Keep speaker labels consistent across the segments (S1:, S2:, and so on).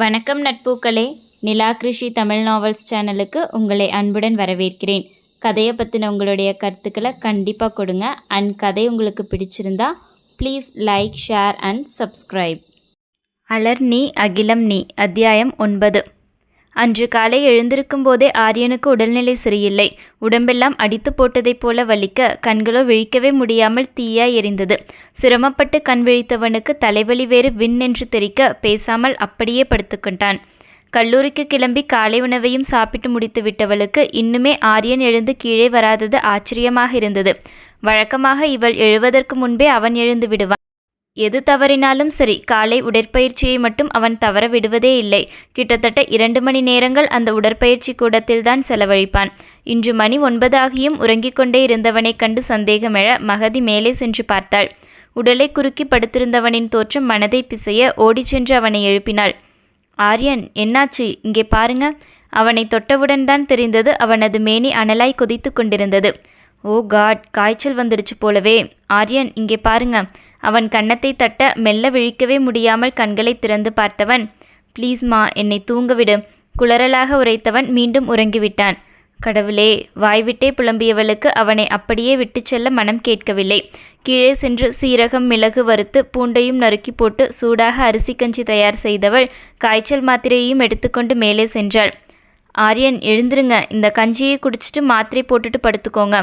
S1: வணக்கம் நட்பூக்களே. நிலா கிருஷி தமிழ் நாவல்ஸ் சேனலுக்கு உங்களை அன்புடன் வரவேற்கிறேன். கதையை பற்றின உங்களுடைய கருத்துக்களை கண்டிப்பாக கொடுங்க. அண்ட் கதை உங்களுக்கு பிடிச்சிருந்தா please like share and subscribe அலர் நீ அகிலம் நீ அத்தியாயம் ஒன்பது. அன்று காலை எழுந்திருக்கும் போதே ஆரியனுக்கு உடல்நிலை சரியில்லை. உடம்பெல்லாம் அடித்து போட்டதைப் போல வலிக்க கண்களோ விழிக்கவே முடியாமல் தீயாய் எரிந்தது. சிரமப்பட்டு கண் விழித்தவனுக்கு தலைவலி வேறு விண் என்று தெரிக்க பேசாமல் அப்படியே படுத்துக்கொண்டான். கல்லூரிக்கு கிளம்பி காலை உணவையும் சாப்பிட்டு முடித்து விட்டவளுக்கு இன்னுமே ஆரியன் எழுந்து கீழே வராதது ஆச்சரியமாக இருந்தது. வழக்கமாக இவள் எழுவதற்கு முன்பே அவன் எழுந்து விடுவான். எது தவறினாலும் சரி காலை உடற்பயிற்சியை மட்டும் அவன் தவற விடுவதே இல்லை. கிட்டத்தட்ட இரண்டு மணி நேரங்கள் அந்த உடற்பயிற்சி கூடத்தில்தான் செலவழிப்பான். இன்று மணி ஒன்பதாகியும் உறங்கிக் கொண்டே இருந்தவனைக் கண்டு சந்தேகமெழ மகதி மேலே சென்று பார்த்தாள். உடலை குறுக்கி படுத்திருந்தவனின் தோற்றம் மனதை பிசைய ஓடிச் சென்று அவனை எழுப்பினாள். ஆரியன் என்னாச்சு? இங்கே பாருங்க. அவனை தொட்டவுடன் தான் தெரிந்தது அவனது மேனி அனலாய் கொதித்து கொண்டிருந்தது. ஓ காட் காய்ச்சல் வந்துடுச்சு போலவே. ஆரியன் இங்கே பாருங்க. அவன் கன்னத்தை தட்ட மெல்ல விழிக்கவே முடியாமல் கண்களை திறந்து பார்த்தவன் ப்ளீஸ்மா என்னை தூங்கவிடு குளறலாக உரைத்தவன் மீண்டும் உறங்கிவிட்டான். கடவுளே வாய்விட்டே புலம்பியவளுக்கு அவனை அப்படியே விட்டுச் செல்ல மனம் கேட்கவில்லை. கீழே சென்று சீரகம் மிளகு வறுத்து பூண்டையும் நறுக்கி போட்டு சூடாக அரிசி கஞ்சி தயார் செய்தவள் காய்ச்சல் மாத்திரையையும் எடுத்துக்கொண்டு மேலே சென்றாள். ஆரியன் எழுந்துருங்க. இந்த கஞ்சியை குடிச்சிட்டு மாத்திரை போட்டுட்டு படுத்துக்கோங்க.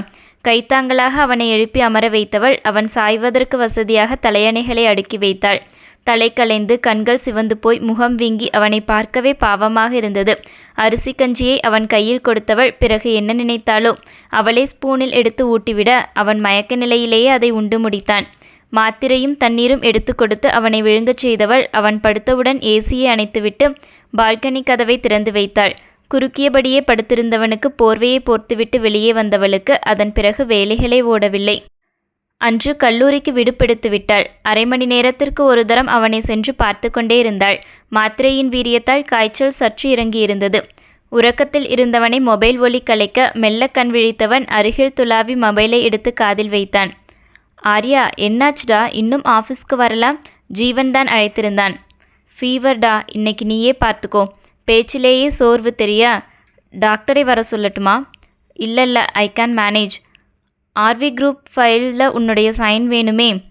S1: கைத்தாங்களாக அவனை எழுப்பி அமர வைத்தவள் அவன் சாய்வதற்கு வசதியாக தலையணைகளை அடுக்கி வைத்தாள். தலை கலைந்து கண்கள் சிவந்து போய் முகம் வீங்கி அவனை பார்க்கவே பாவமாக இருந்தது. அரிசி கஞ்சியை அவன் கையில் கொடுத்தவள் பிறகு என்ன நினைத்தாளோ அவளே ஸ்பூனில் எடுத்து ஊட்டிவிட அவன் மயக்க நிலையிலேயே அதை உண்டு முடித்தான். மாத்திரையும் தண்ணீரும் எடுத்து கொடுத்து அவனை விழுங்கச் செய்தவள் அவன் படுத்தவுடன் ஏசியை அணைத்துவிட்டு பால்கனி கதவை திறந்து வைத்தாள். குறுக்கியபடியே படுத்திருந்தவனுக்கு போர்வையை போர்த்துவிட்டு வெளியே வந்தவளுக்கு அதன் பிறகு வேலைகளே ஓடவில்லை. அன்று கல்லூரிக்கு விடுப்பெடுத்து விட்டாள். அரை மணி நேரத்திற்கு ஒரு தரம் அவனை சென்று பார்த்து கொண்டே இருந்தாள். மாத்திரையின் வீரியத்தால் காய்ச்சல் சற்று இறங்கியிருந்தது. உறக்கத்தில் இருந்தவனை மொபைல் ஒலி கலைக்க மெல்ல கண் விழித்தவன் அருகில் துளாவி மொபைலை எடுத்து காதில் வைத்தான். ஆர்யா என்னாச்சுடா? இன்னும் ஆஃபீஸ்க்கு வரலாம்? ஜீவன் தான் அழைத்திருந்தான். ஃபீவர்டா? இன்னைக்கு நீயே பார்த்துக்கோ. பேச்சிலேயே சோர்வு தெரியா டாக்டரை வர சொல்லட்டுமா? இல்லை இல்லை I can manage RV group ஃபைலில் உன்னுடைய சைன் வேணுமே.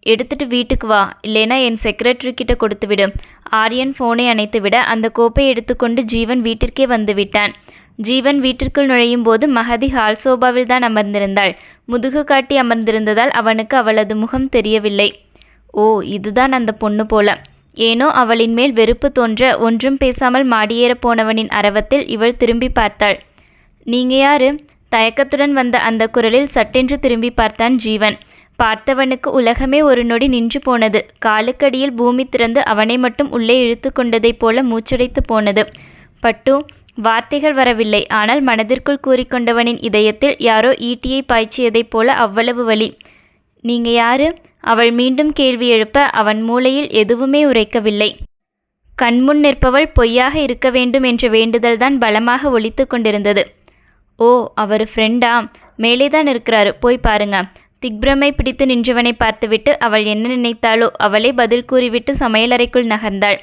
S1: எடுத்துட்டு வீட்டுக்கு வா. இல்லைனா என் செக்ரட்டரி கிட்ட கொடுத்து விடு. ஆரியன் ஃபோனை அணைத்து விட அந்த கோப்பை எடுத்துக்கொண்டு ஜீவன் வீட்டிற்கே வந்து விட்டான். ஜீவன் வீட்டிற்குள் நுழையும் போது மகதி ஹால் சோபாவில் தான் அமர்ந்திருந்தாள். முதுகு காட்டி அமர்ந்திருந்ததால் அவனுக்கு அவளது முகம் தெரியவில்லை. ஓ இதுதான் அந்த பொண்ணு போல. ஏனோ அவளின் மேல் வெறுப்பு தோன்ற ஒன்றும் பேசாமல் மாடியேறப் போனவனின் அரவத்தில் இவள் திரும்பி பார்த்தாள். நீங்க யாரு? தயக்கத்துடன் வந்த அந்த குரலில் சட்டென்று திரும்பி பார்த்தான் ஜீவன். பார்த்தவனுக்கு உலகமே ஒரு நொடி நின்று போனது. காலுக்கடியில் பூமி திறந்து அவனை மட்டும் உள்ளே இழுத்து கொண்டதைப் போல மூச்சடைத்து போனது. பட்டு வார்த்தைகள் வரவில்லை. ஆனால் மனதிற்குள் கூறிக்கொண்டவனின் இதயத்தில் யாரோ ஈட்டியை பாய்ச்சியதைப் போல அவ்வளவு வலி. நீங்க யாரு? அவள் மீண்டும் கேள்வி எழுப்ப அவன் மூளையில் எதுவுமே உரைக்கவில்லை. கண்முன் நிற்பவள் பொய்யாக இருக்க வேண்டும் என்ற வேண்டுதல்தான் பலமாக ஒழித்து கொண்டிருந்தது. ஓ அவர் ஃப்ரெண்டா மேலே தான் இருக்கிறாரு போய் பாருங்க திக்பிரமை பிடித்து நின்றவனை பார்த்துவிட்டு அவள் என்ன நினைத்தாளோ அவளே பதில் கூறிவிட்டு சமையலறைக்குள் நகர்ந்தாள்.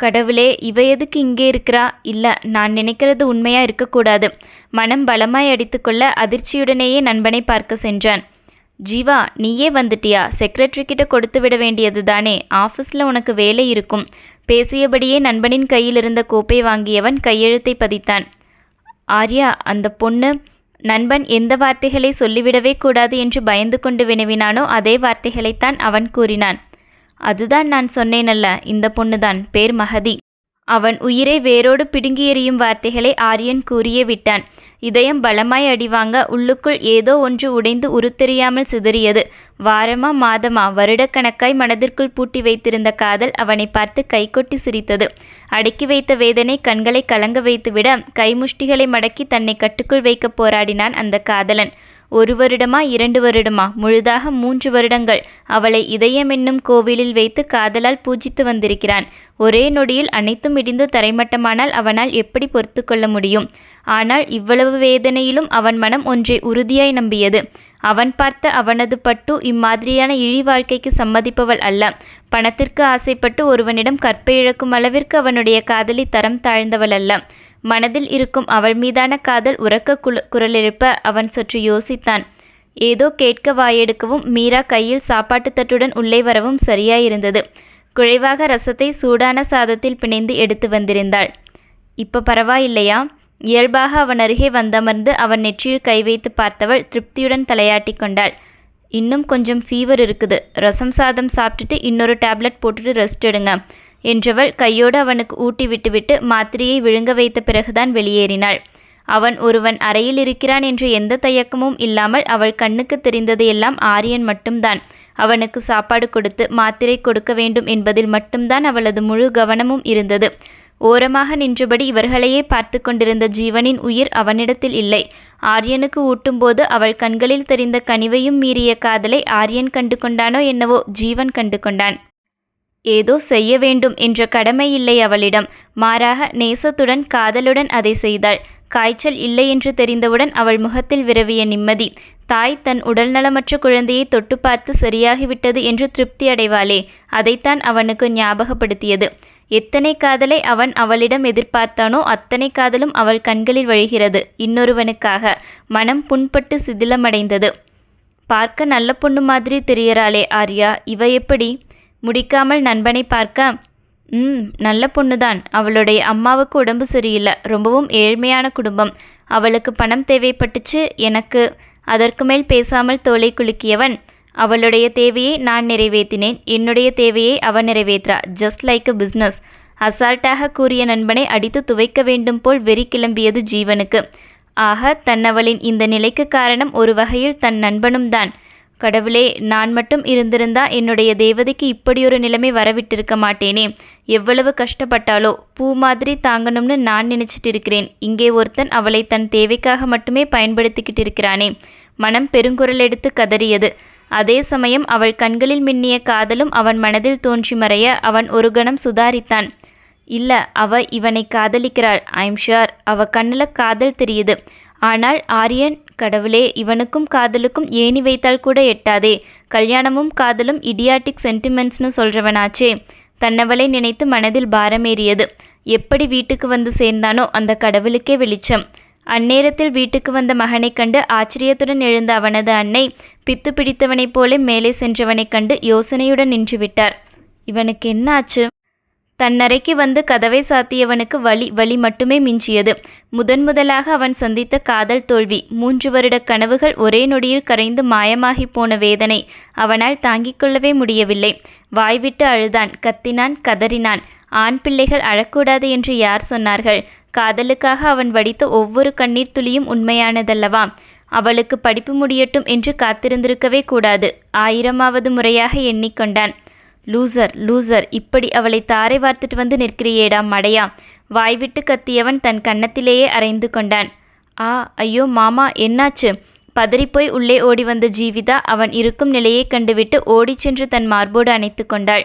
S1: கடவுளே இவ எதுக்கு இங்கே இருக்கிறா? இல்லை நான் நினைக்கிறது உண்மையா இருக்கக்கூடாது. மனம் பலமாய் அடித்துக்கொள்ள அதிர்ச்சியுடனேயே நண்பனை பார்க்க சென்றான். ஜீவா நீயே வந்துட்டியா? செக்ரட்டரி கிட்ட கொடுத்து விட வேண்டியது தானே? ஆஃபீஸில் உனக்கு வேலை இருக்கும். பேசியபடியே நண்பனின் கையில் இருந்த கோப்பை வாங்கியவன் கையெழுத்தை பதித்தான். ஆர்யா அந்த பொண்ணு நண்பன் எந்த வார்த்தைகளை சொல்லிவிடவே கூடாது என்று பயந்து கொண்டு வினவினானோ அதே வார்த்தைகளைத்தான் அவன் கூறினான். அதுதான் நான் சொன்னேனல்ல இந்த பொண்ணுதான் பேர் மகதி. அவன் உயிரை வேரோடு பிடுங்கி எறியும் வார்த்தைகளை ஆரியன் கூறியே விட்டான். இதயம் பலமாய் அடிவாங்க உள்ளுக்குள் ஏதோ ஒன்று உடைந்து உருத்தெரியாமல் சிதறியது. வாரமா மாதமா வருடக்கணக்காய் மனதிற்குள் பூட்டி வைத்திருந்த காதல் அவனை பார்த்து கைகொட்டி சிரித்தது. அடக்கி வைத்த வேதனை கண்களை கலங்க வைத்துவிட கைமுஷ்டிகளை மடக்கி தன்னை கட்டுக்குள் வைக்க போராடினான் அந்த காதலன். ஒரு வருடமா இரண்டு வருடமா முழுதாக மூன்று வருடங்கள் அவளை இதயம் என்னும் கோவிலில் வைத்து காதலால் பூஜித்து வந்திருக்கிறான். ஒரே நொடியில் அனைத்தும் இடிந்து தரைமட்டமானால் அவனால் எப்படி பொறுத்து கொள்ள முடியும்? ஆனால் இவ்வளவு வேதனையிலும் அவன் மனம் ஒன்றை உறுதியாய் நம்பியது. அவன் பார்த்த அவனது பட்டு இம்மாதிரியான இழி வாழ்க்கைக்கு சம்மதிப்பவள் அல்ல. பணத்திற்கு ஆசைப்பட்டு ஒருவனிடம் கற்பை இழக்கும் அளவிற்கு அவனுடைய காதலி தரம் தாழ்ந்தவள் அல்ல. மனதில் இருக்கும் அவள் மீதான காதல் உறக்க குரலெழுப்ப அவன் சற்று யோசித்தான். ஏதோ கேட்க வாயெடுக்கவும் மீரா கையில் சாப்பாட்டு தட்டுடன் உள்ளே வரவும் சரியாயிருந்தது. குழைவாக ரசத்தை சூடான சாதத்தில் பிணைந்து எடுத்து வந்திருந்தாள். இப்ப பரவாயில்லையா? இயல்பாக அவன் அருகே வந்தமர்ந்து அவன் நெற்றியில் கை வைத்து பார்த்தவள் திருப்தியுடன் தலையாட்டி கொண்டாள். இன்னும் கொஞ்சம் ஃபீவர் இருக்குது. ரசம் சாதம் சாப்பிட்டுட்டு இன்னொரு டேப்லெட் போட்டுட்டு ரெஸ்ட் எடுங்க. என்றவள் கையோடு அவனுக்கு ஊட்டி விட்டுவிட்டு மாத்திரையை விழுங்க வைத்த பிறகுதான் வெளியேறினாள். அவன் ஒருவன் அறையில் இருக்கிறான் என்று எந்த தயக்கமும் இல்லாமல் அவள் கண்ணுக்கு தெரிந்ததையெல்லாம் ஆரியன் மட்டும்தான். அவனுக்கு சாப்பாடு கொடுத்து மாத்திரை கொடுக்க வேண்டும் என்பதில் மட்டும்தான் அவளது முழு கவனமும் இருந்தது. ஓரமாக நின்றபடி இவர்களையே பார்த்து கொண்டிருந்த ஜீவனின் உயிர் அவனிடத்தில் இல்லை. ஆரியனுக்கு ஊட்டும்போது அவள் கண்களில் தெரிந்த கனிவையும் மீறிய காதலை ஆரியன் கண்டு கொண்டானோ என்னவோ ஜீவன் கண்டு கொண்டான் ஏதோ செய்ய வேண்டும் என்ற கடமை இல்லை அவளிடம். மாறாக நேசத்துடன் காதலுடன் அதை செய்தாள். காய்ச்சல் இல்லை என்று தெரிந்தவுடன் அவள் முகத்தில் விரவிய நிம்மதி. தாய் தன் உடல்நலமற்ற குழந்தையை தொட்டு பார்த்து சரியாகிவிட்டது என்று திருப்தி அடைவாளே. அதைத்தான் அவனுக்கு ஞாபகப்படுத்தியது. எத்தனை காதலை அவன் அவளிடம் எதிர்பார்த்தானோ அத்தனை காதலும் அவள் கண்களில் வழிகிறது இன்னொருவனுக்காக. மனம் புண்பட்டு சிதிலமடைந்தது. பார்க்க நல்ல பொண்ணு மாதிரி தெரியறாளே ஆர்யா. இவ எப்படி? முடிக்காமல் நண்பனை பார்க்க ம் நல்ல பொண்ணுதான். அவளுடைய அம்மாவுக்கு உடம்பு சரியில்லை. ரொம்பவும் ஏழ்மையான குடும்பம். அவளுக்கு பணம் தேவைப்பட்டுச்சு. எனக்கு அதற்கு மேல் பேசாமல் தோலை குலுக்கியவன். அவளுடைய தேவையை நான் நிறைவேற்றினேன். என்னுடைய தேவையை அவன் நிறைவேற்றா. ஜஸ்ட் லைக் அ பிஸ்னஸ் அசால்ட்டாக கூறிய நண்பனை அடித்து துவைக்க வேண்டும் போல் வெறி கிளம்பியது ஜீவனுக்கு. ஆக தன்னவளின் இந்த நிலைக்கு காரணம் ஒரு வகையில் தன் நண்பனும் தான் கடவுளே நான் மட்டும் இருந்திருந்தா என்னுடைய தேவதைக்கு இப்படியொரு நிலைமை வரவிட்டிருக்க மாட்டேனே. எவ்வளவு கஷ்டப்பட்டாலோ பூ மாதிரி தாங்கணும்னு நான் நினைச்சிட்டு இருக்கிறேன் இங்கே ஒருத்தன் அவளை தன் தேவைக்காக மட்டுமே பயன்படுத்திக்கிட்டு இருக்கிறானே மனம் பெருங்குரல் எடுத்து கதறியது. அதே சமயம் அவள் கண்களில் மின்னிய காதலும் அவன் மனதில் தோன்றி மறைய அவன் ஒரு கணம் சுதாரித்தான். இல்ல அவ இவனை காதலிக்கிறாள் ஐம் ஷுர் அவ கண்ணில் காதல் தெரியுது. ஆனால் ஆரியன் கடவுளே இவனுக்கும் காதலுக்கும் ஏணி வைத்தால் கூட எட்டாதே. கல்யாணமும் காதலும் இடியாட்டிக் சென்டிமெண்ட்ஸ்னு சொல்றவனாச்சே. தன்னவளை நினைத்து மனதில் பாரமேறியது. எப்படி வீட்டுக்கு வந்து சேர்ந்தானோ அந்த கடவுளுக்கே வெளிச்சம். அந்நேரத்தில் வீட்டுக்கு வந்த மகனைக் கண்டு ஆச்சரியத்துடன் எழுந்த அவனது அன்னை பித்து பிடித்தவனைப் போல மேலே சென்றவனைக் கண்டு யோசனையுடன் நின்றுவிட்டார். இவனுக்கு என்ன ஆச்சு தன்னறைக்கு வந்து கதவை சாத்தியவனுக்கு வலி வலி மட்டுமே மிஞ்சியது. முதன் முதலாக அவன் சந்தித்த காதல் தோல்வி. மூன்று வருட கனவுகள் ஒரே நொடியில் கரைந்து மாயமாகி போன வேதனை. அவனால் தாங்கிக் கொள்ளவே முடியவில்லை. வாய்விட்டு அழுதான் கத்தினான் கதறினான். ஆண் பிள்ளைகள் அழக்கூடாது என்று யார் சொன்னார்கள்? காதலுக்காக அவன் வடித்த ஒவ்வொரு கண்ணீர் துளியும் உண்மையானதல்லவா? அவளுக்கு படிப்பு முடியட்டும் என்று காத்திருந்திருக்கவே கூடாது. ஆயிரமாவது முறையாக எண்ணிக்கொண்டான். லூசர் லூசர் இப்படி அவளை தாரை வார்த்துட்டு வந்து நிற்கிறியேடா மடையா. வாய்விட்டு கத்தியவன் தன் கன்னத்திலேயே அரைந்து கொண்டான். ஆ ஐயோ மாமா என்னாச்சு? பதறிப்போய் உள்ளே ஓடி வந்த ஜீவிதா அவன் இருக்கும் நிலையை கண்டுவிட்டு ஓடிச் சென்று தன் மார்போடு அணைத்து கொண்டாள்.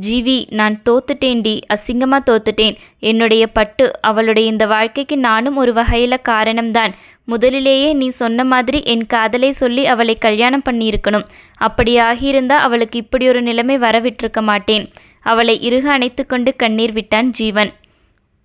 S1: ஜீவி நான் தோத்துட்டேன்டி அசிங்கமாக தோத்துட்டேன். என்னுடைய பட்டு அவளுடைய இந்த வாழ்க்கைக்கு நானும் ஒரு வகையில் காரணம்தான். முதலிலேயே நீ சொன்ன மாதிரி என் காதலை சொல்லி அவளை கல்யாணம் பண்ணியிருக்கணும். அப்படி ஆகியிருந்தா அவளுக்கு இப்படி ஒரு நிலைமை வரவிட்டிருக்க மாட்டேன். அவளை இறுக அணைத்து கொண்டு கண்ணீர் விட்டான் ஜீவன்.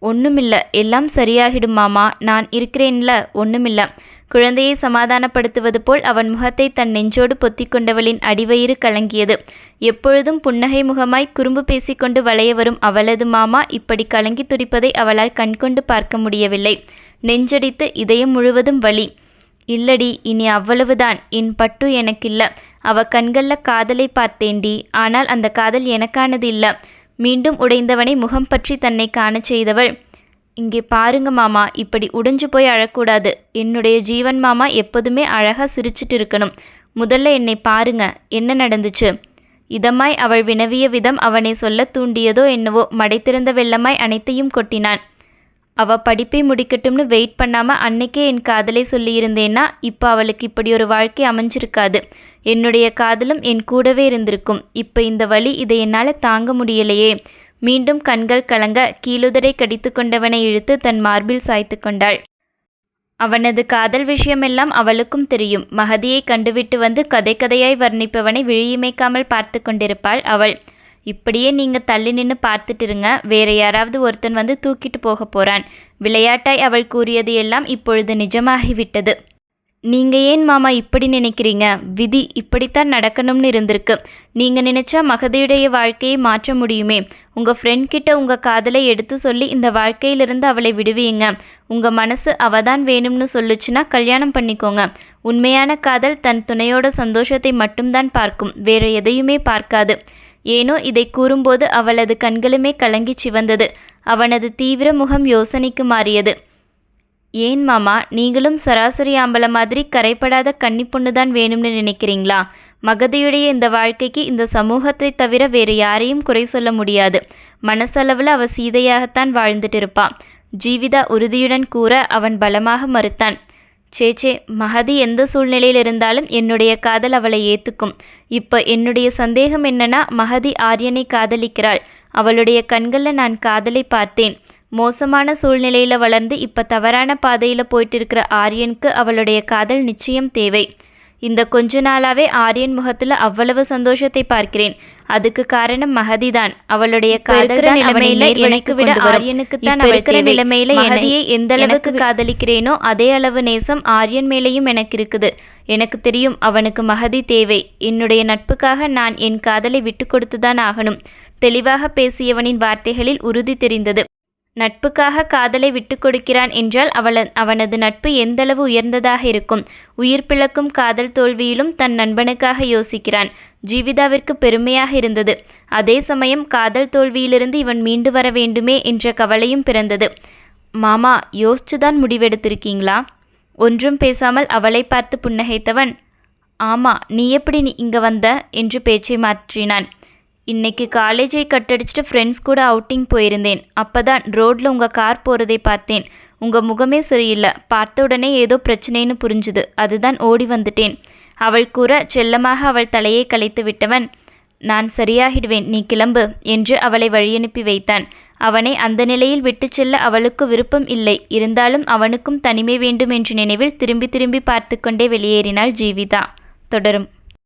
S1: ஒன்றுமில்ல எல்லாம் சரியாகிடும் மாமா நான் இருக்கிறேன்ல ஒன்றுமில்ல குழந்தையை சமாதானப்படுத்துவது போல் அவன் முகத்தை தன் நெஞ்சோடு பொத்திக்கொண்டவளின் அடிவயிறு கலங்கியது. எப்பொழுதும் புன்னகை முகமாய் குறும்பு பேசிக்கொண்டு வளைய வரும் அவளது மாமா இப்படி கலங்கி துடிப்பதை அவளால் கண்கொண்டு பார்க்க முடியவில்லை. நெஞ்சடித்து இதயம் முழுவதும் வலி. இல்லடி இனி அவ்வளவுதான். என் பட்டு எனக்கில்ல. அவ கண்கள்ல காதலை பார்த்தேன்டி. ஆனால் அந்த காதல் எனக்கானது இல்ல. மீண்டும் உடைந்தவனை முகம் பற்றி தன்னை காணச் செய்தவள். இங்கே பாருங்க மாமா இப்படி உடைஞ்சு போய் அழக்கூடாது. என்னுடைய ஜீவன் மாமா எப்போதுமே அழகாக சிரிச்சிட்டு இருக்கணும் முதல்ல என்னை பாருங்க என்ன நடந்துச்சு? இதமாய் அவள் வினவிய விதம் அவனை சொல்ல தூண்டியதோ என்னவோ மடைத்திறந்த வெள்ளமாய் அனைத்தையும் கொட்டினான். அவ படிப்பை முடிக்கட்டும்னு வெயிட் பண்ணாம அன்னைக்கே என் காதலை சொல்லியிருந்தேன்னா இப்போ அவளுக்கு இப்படி ஒரு வாழ்க்கை அமைஞ்சிருக்காது. என்னுடைய காதலும் என் கூடவே இருந்திருக்கும். இப்போ இந்த வழி இதை என்னால் தாங்க முடியலையே. மீண்டும் கண்கள் கலங்க கீழுதரை கடித்து கொண்டவனை இழுத்து தன் மார்பில் சாய்த்து கொண்டாள். அவனது காதல் விஷயமெல்லாம் அவளுக்கும் தெரியும். மகதியை கண்டுவிட்டு வந்து கதை கதையாய் வர்ணிப்பவனை விழியிமைக்காமல் பார்த்து கொண்டிருப்பாள் அவள். இப்படியே நீங்க தள்ளி நின்று பார்த்துட்டு இருங்க. வேற யாராவது ஒருத்தன் வந்து தூக்கிட்டு போக போறான். விளையாட்டாய் அவள் கூறியது எல்லாம் இப்பொழுது நிஜமாகிவிட்டது. நீங்கள் ஏன் மாமா இப்படி நினைக்கிறீங்க? விதி இப்படித்தான் நடக்கணும்னு இருந்திருக்கு. நீங்கள் நினச்சா மகதியுடைய வாழ்க்கையை மாற்ற முடியுமே. உங்கள் ஃப்ரெண்ட் கிட்ட உங்கள் காதலை எடுத்து சொல்லி இந்த வாழ்க்கையிலிருந்து அவளை விடுவீங்க. உங்கள் மனசு அவதான் வேணும்னு சொல்லுச்சுன்னா கல்யாணம் பண்ணிக்கோங்க. உண்மையான காதல் தன் துணையோட சந்தோஷத்தை மட்டும்தான் பார்க்கும். வேறு எதையுமே பார்க்காது. ஏனோ இதை கூறும்போது அவளது கண்களுமே கலங்கி சிவந்தது. அவனது தீவிர முகம் யோசனைக்கு மாறியது. ஏன் மாமா நீங்களும் சராசரி ஆம்பளை மாதிரி கரைப்படாத கன்னி பொண்ணுதான் வேணும்னு நினைக்கிறீங்களா? மகதியுடைய இந்த வாழ்க்கைக்கு இந்த சமூகத்தை தவிர வேறு யாரையும் குறை சொல்ல முடியாது. மனசளவில் அவ சீதையாகத்தான் வாழ்ந்துட்டு இருப்பான் ஜீவிதா உறுதியுடன் கூற அவன் பலமாக மறுத்தான். சேச்சே மகதி எந்த சூழ்நிலையில் இருந்தாலும் என்னுடைய காதல் அவளை ஏத்துக்கும். இப்போ என்னுடைய சந்தேகம் என்னன்னா மகதி ஆரியனை காதலிக்கிறாள். அவளுடைய கண்களில் நான் காதலை பார்த்தேன். மோசமான சூழ்நிலையில வளர்ந்து இப்ப தவறான பாதையில போயிட்டு இருக்கிற ஆரியனுக்கு அவளுடைய காதல் நிச்சயம் தேவை. இந்த கொஞ்ச நாளாவே ஆரியன் முகத்துல அவ்வளவு சந்தோஷத்தை பார்க்கிறேன். அதுக்கு காரணம் மகதிதான். அவளுடைய காதல் நிலைமையில எனக்கு விட ஆரியனுக்கு தான் இருக்கிற நிலைமையில மகதியை எந்த அளவுக்கு காதலிக்கிறேனோ அதே அளவு நேசம் ஆரியன் மேலேயும் எனக்கு இருக்குது. எனக்கு தெரியும் அவனுக்கு மகதி தேவை. என்னுடைய நட்புக்காக நான் என் காதலை விட்டு கொடுத்துதான் ஆகணும். தெளிவாக பேசியவனின் வார்த்தைகளில் உறுதி தெரிந்தது. நட்புக்காக காதலை விட்டுக்கொடுக்கிறான் என்றால் அவள அவனது நட்பு எந்தளவு உயர்ந்ததாக இருக்கும்? உயிர் பிளக்கும் காதல் தோல்வியிலும் தன் நண்பனுக்காக யோசிக்கிறான். ஜீவிதாவிற்கு பெருமையாக இருந்தது. அதே சமயம் காதல் தோல்வியிலிருந்து இவன் மீண்டு வர வேண்டுமே என்ற கவலையும் பிறந்தது. மாமா யோசிச்சுதான் முடிவெடுத்திருக்கீங்களா? ஒன்றும் பேசாமல் அவளை பார்த்து புன்னகைத்தவன் ஆமா நீ எப்படி நீ இங்க வந்த? என்று பேச்சை மாற்றினான். இன்னைக்கு காலேஜை கட்டடிச்சிட்டு ஃப்ரெண்ட்ஸ் கூட அவுட்டிங் போயிருந்தேன். அப்பதான் ரோட்டில் உங்கள் கார் போகிறதை பார்த்தேன். உங்கள் முகமே சரியில்லை. பார்த்த உடனே ஏதோ பிரச்சனைன்னு புரிஞ்சுது. அதுதான் ஓடி வந்துட்டேன். அவள் கூற செல்லமாக அவள் தலையை கலைத்து விட்டவன் நான் சரியாகிடுவேன் நீ கிளம்பு என்று அவளை வழியனுப்பி வைத்தான். அவனை அந்த நிலையில் விட்டுச் செல்ல அவளுக்கு விருப்பம் இல்லை. இருந்தாலும் அவனுக்கும் தனிமை வேண்டும் என்ற நினைவில் திரும்பி திரும்பி பார்த்து கொண்டே வெளியேறினாள் ஜீவிதா. தொடரும்.